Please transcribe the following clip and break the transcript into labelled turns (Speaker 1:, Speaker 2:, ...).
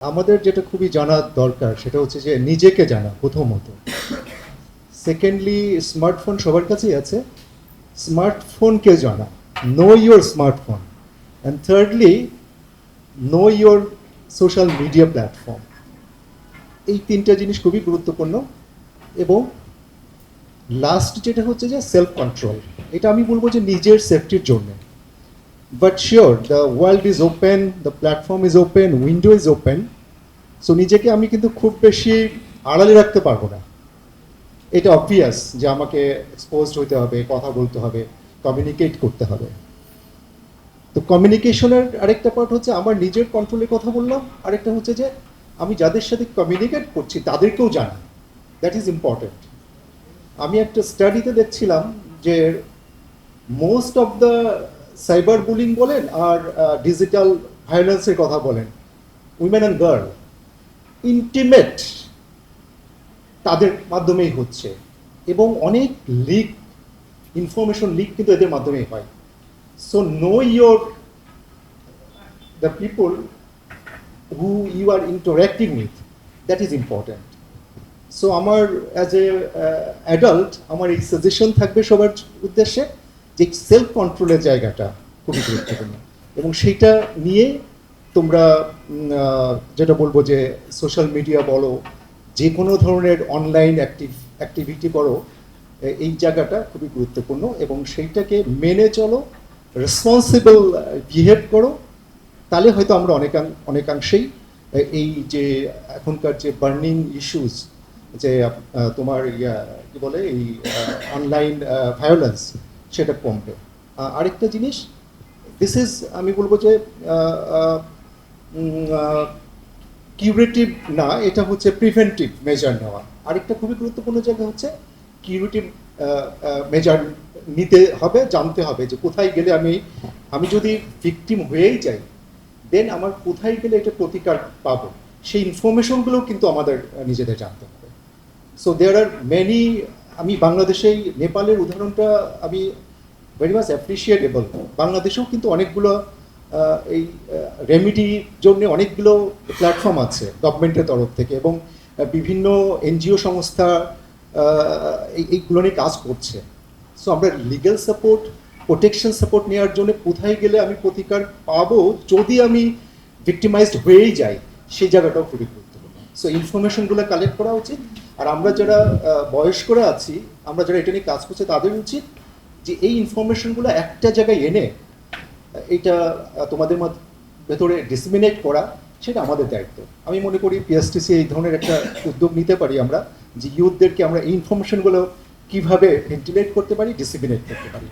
Speaker 1: আমাদের যেটা খুবই জানা দরকার সেটা হচ্ছে যে নিজেকে জানা, প্রথমত। সেকেন্ডলি স্মার্টফোন সবার কাছেই আছে। স্মার্টফোনকে জানা। Know your smartphone and thirdly know your social media platform এই তিনটা জিনিস খুবই গুরুত্বপূর্ণ। এবং লাস্ট যেটা হচ্ছে যে সেলফ কন্ট্রোল এটা আমি বলব যে নিজের সেফটির জন্য। But sure the world is open the platform is open window is open so নিজেকে আমি কিন্তু খুব বেশি আড়ালে রাখতে পারব না। এটা অবভিয়াস যে আমাকে এক্সপোজড হতে হবে, কথা বলতে হবে কমিউনিকেট করতে হবে। তো কমিউনিকেশনের আরেকটা পার্ট হচ্ছে আমার নিজের কন্ট্রোলের কথা বললাম। আরেকটা হচ্ছে যে আমি যাদের সাথে কমিউনিকেট করছি, তাদেরকেও জানি দ্যাট ইজ ইম্পর্টেন্ট আমি একটা স্টাডিতে দেখছিলাম যে most of the cyber bullying বলেন আর ডিজিটাল ভায়োলেন্সের কথা বলেন। উইমেন অ্যান্ড গার্ল, ইন্টিমেট তাদের মাধ্যমেই হচ্ছে এবং অনেক লিক, ইনফরমেশন লিক কিন্তু এদের মাধ্যমেই হয়। So know your the people who you are interacting with that is important so আমার অ্যাজ এ অ্যাডাল্ট আমার এই সাজেশন থাকবে সবার উদ্দেশ্যে। যে সেলফ কন্ট্রোলের জায়গাটা খুবই গুরুত্বপূর্ণ। এবং সেইটা নিয়ে তোমরা যেটা বলব যে সোশ্যাল মিডিয়া বলো যে কোনো ধরনের অনলাইন অ্যাক্টিভ অ্যাক্টিভিটি করো এই জায়গাটা খুবই গুরুত্বপূর্ণ এবং সেইটাকে মেনে চলো রেসপন্সিবল বিহেভ করো, তাহলে হয়তো আমরা অনেকাং, অনেকাংশেই এই যে এখনকার যে বার্নিং ইস্যুস যে তোমার ইয়া, কি বলে, এই অনলাইন ভায়োলেন্স সেটা কমবে। আরেকটা জিনিস দিস ইজ আমি বলব যে কিউরেটিভ না, এটা হচ্ছে প্রিভেন্টিভ মেজার নেওয়া। আরেকটা খুবই গুরুত্বপূর্ণ জায়গা হচ্ছে কিউরেটিভ মেজার নিতে হবে, জানতে হবে যে কোথায় গেলে আমি আমি যদি ভিকটিম হয়েই যাই দেন আমার কোথায় গেলে এটা প্রতিকার পাবো? সেই ইনফরমেশনগুলোও কিন্তু আমাদের নিজেদের জানতে হবে। সো দেয়ার আর মেনি আমি বাংলাদেশেই, নেপালের উদাহরণটা আমি ভেরি মাচ অ্যাপ্রিসিয়েটেবল বাংলাদেশেও কিন্তু অনেকগুলো এই রেমিডির জন্য অনেকগুলো প্ল্যাটফর্ম আছে গভর্নমেন্টের তরফ থেকে এবং বিভিন্ন এনজিও সংস্থা এই, এইগুলো নিয়ে কাজ করছে। সো আমরা লিগ্যাল সাপোর্ট প্রোটেকশন সাপোর্ট নেওয়ার জন্য কোথায় গেলে আমি প্রতিকার পাবো, যদি আমি ভিক্টিমাইজড হয়েই যাই, সেই জায়গাটাও খুবই সো ইনফরমেশনগুলো কালেক্ট করা উচিত। আর আমরা যারা বয়স্করা আছি, আমরা যারা এটা নিয়ে কাজ করছি, তাদের উচিত যে এই ইনফরমেশনগুলো একটা জায়গায় এনে এটা তোমাদের ভেতরে ডিসমিনেট করা, সেটা আমাদের দায়িত্ব। আমি মনে করি পিএসটিসি এই ধরনের একটা উদ্যোগ নিতে পারি আমরা, যে ইউথদেরকে আমরা এই ইনফরমেশনগুলো কীভাবে ভেন্টিলেট করতে পারি ডিসিমিনেট করতে পারি।